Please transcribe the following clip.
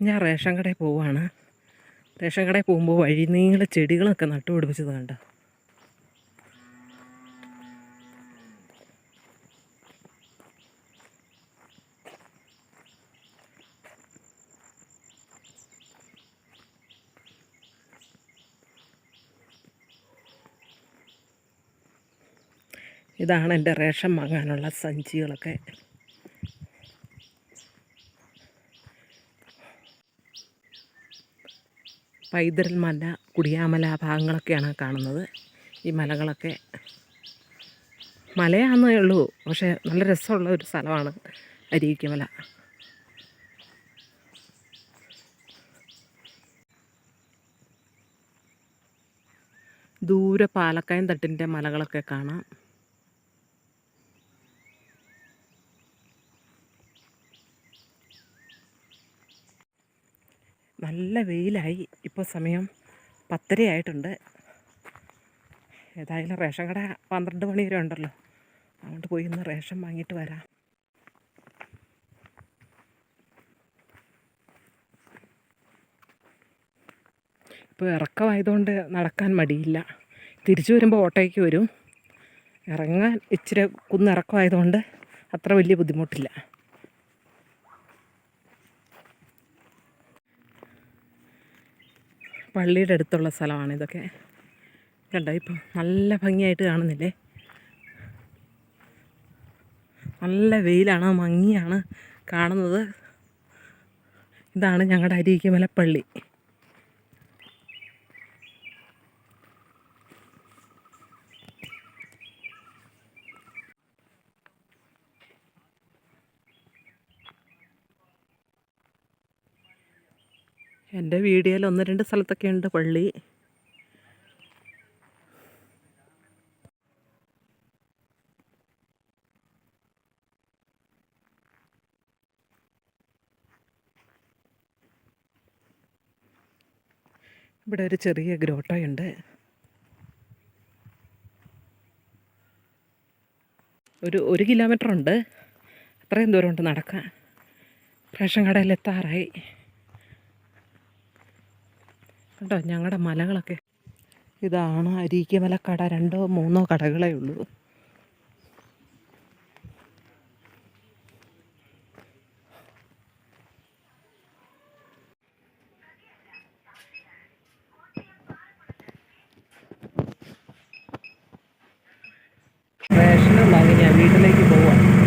ഞാൻ റേഷൻ കടയിൽ പോവാണ്. റേഷൻ കടയിൽ പോകുമ്പോൾ വഴി നീള ചെടികളൊക്കെ നട്ടുപിടിപ്പിച്ചത് കണ്ട? ഇതാണ് എന്റെ റേഷൻ വാങ്ങാനുള്ള സഞ്ചികളൊക്കെ. പൈതൽ മല കുടിയാമല ഭാഗങ്ങളൊക്കെയാണ് കാണുന്നത്. ഈ മലകളൊക്കെ മലയാണെന്നേ ഉള്ളൂ പക്ഷേ നല്ല രസമുള്ള ഒരു സ്ഥലമാണ് അരീക്കമല ദൂരെ പാലക്കയം തട്ടിന്റെ മലകളൊക്കെ കാണാം. നല്ല വെയിലായി. ഇപ്പോൾ സമയം പത്തരയായിട്ടുണ്ട് ഏതായാലും റേഷൻ കട പന്ത്രണ്ട് മണി വരെ ഉണ്ടല്ലോ. അതുകൊണ്ട് പോയി ഒന്ന് റേഷൻ വാങ്ങിയിട്ട് വരാം. ഇപ്പോൾ ഇറക്കമായതുകൊണ്ട് നടക്കാൻ മടിയില്ല. തിരിച്ചു വരുമ്പോൾ ഓട്ടോയ്ക്ക് വരും. ഇറങ്ങാൻ ഇച്ചിരി കുന്നിറക്കമായതുകൊണ്ട് അത്ര വലിയ ബുദ്ധിമുട്ടില്ല. പള്ളിയുടെ അടുത്തുള്ള സ്ഥലമാണ് ഇതൊക്കെ. കണ്ടോ ഇപ്പം നല്ല ഭംഗിയായിട്ട് കാണുന്നില്ലേ? നല്ല വെയിലാണ് മങ്ങിയാണ് കാണുന്നത്. ഇതാണ് ഞങ്ങളുടെ അരിയിക്കമല പള്ളി. എന്റെ വീഡിയോയിൽ ഒന്ന് രണ്ട് സ്ഥലത്തൊക്കെ ഉണ്ട് പള്ളി. ഇവിടെ ഒരു ചെറിയ ഗ്രോട്ടോയുണ്ട് ഒരു ഒരു കിലോമീറ്റർ ഉണ്ട് അത്രയും ദൂരമുണ്ട് നടക്കാൻ. റേഷൻ കടയിൽ എത്താറായി. കണ്ടോ? ഞങ്ങളുടെ മലകളൊക്കെ. ഇതാണ് അരീക്കമല കട. രണ്ടോ മൂന്നോ കടകളേ ഉള്ളൂ. റേഷനും വാങ്ങി ഞാൻ വീട്ടിലേക്ക് പോവാം